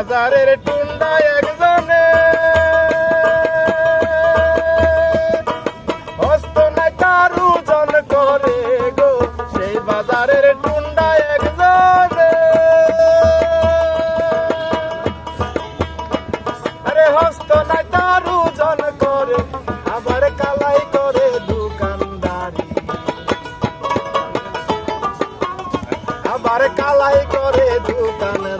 বাজারের টুন্ডা একজনে। হস্ত না কারুজন করে গো, সেই বাজারের টুন্ডা একজনে। আরে হস্ত না কারুজন করে, আবার কালাই করে দোকানদারি। আবার কালাই করে দোকানদারি।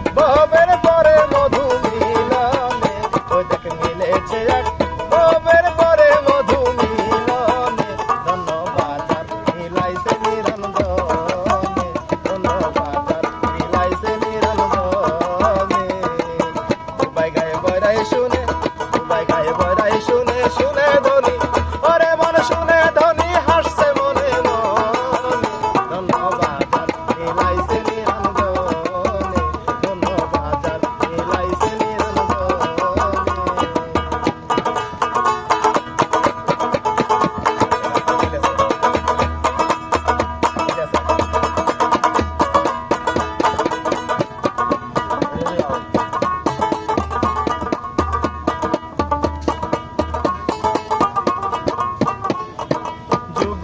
Bob and a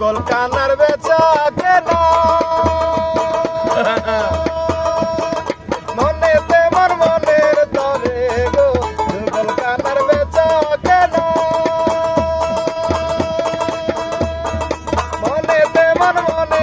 কলকানার বেচা কেনা। মনেতে মোর মনের তরে গো বেচা কেনা। মনে মোর মনের